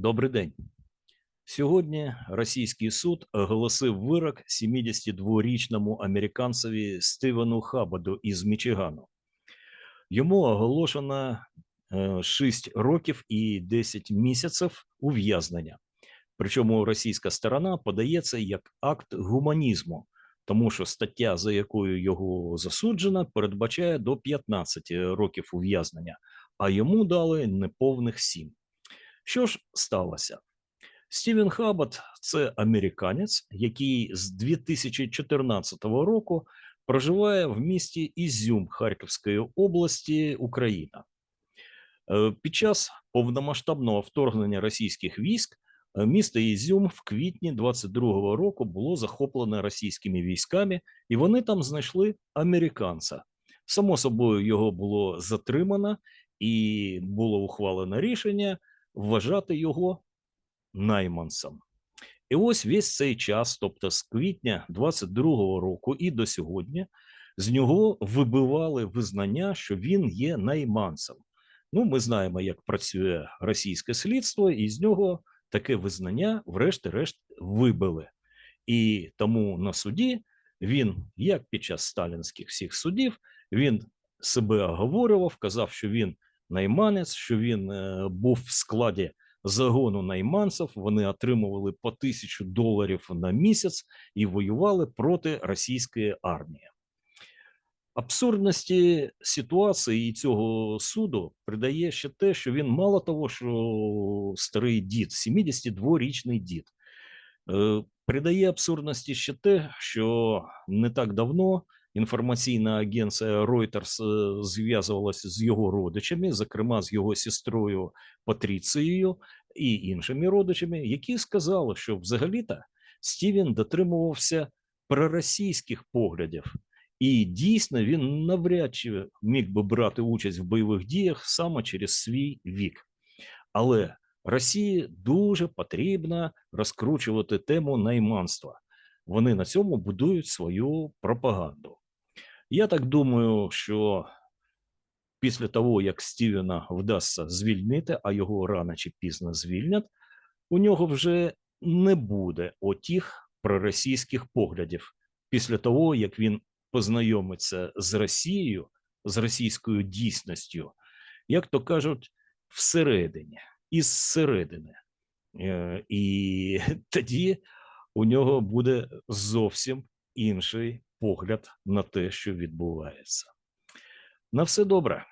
Добрий день. Сьогодні російський суд оголосив вирок 72-річному американцеві Стивену Хабаду із Мічигану. Йому оголошено 6 років і 10 місяців ув'язнення. Причому російська сторона подає це як акт гуманізму, тому що стаття, за якою його засуджено, передбачає до 15 років ув'язнення, а йому дали неповних 7. Що ж сталося? Стівен Хаббат – це американець, який з 2014 року проживає в місті Ізюм Харківської області, Україна. Е, Під час повномасштабного вторгнення російських військ е, місто Ізюм в квітні 22-го року було захоплене російськими військами, і вони там знайшли американця. Само собою, його було затримано, і було ухвалено рішення вважати його найманцем. І ось весь цей час, тобто з квітня 22-го року і до сьогодні, з нього вибивали визнання, що він є найманцем. Ну, ми знаємо, як працює російське слідство, і з нього таке визнання, врешті-решт, вибили. І тому на суді він, як під час сталінських всіх судів, він себе оговорював, казав, що він найманець, що він е, був в складі загону найманців. Вони отримували по тисячу доларів на місяць і воювали проти російської армії. Абсурдності ситуації і цього суду придає ще те, що він мало того, що старий дід, 72-річний дід, е, придає абсурдності ще те, що не так давно інформаційна агенція Reuters е, зв'язувалася з його родичами, зокрема з його сестрою Патріцією і іншими родичами, які сказали, що взагалі-то Стівен дотримувався проросійських поглядів. І дійсно він навряд чи міг би брати участь в бойових діях саме через свій вік. Але Росії дуже потрібно розкручувати тему найманства. Вони на цьому будують свою пропаганду. Я так думаю, що після того, як Стівена вдасться звільнити, а його рано чи пізно звільнять, у нього вже не буде отих проросійських поглядів після того, як він познайомиться з Росією, з російською дійсністю, як то кажуть, всередині, із середини. Е, І тоді у нього буде зовсім інший погляд на те, що відбувається. На все добре.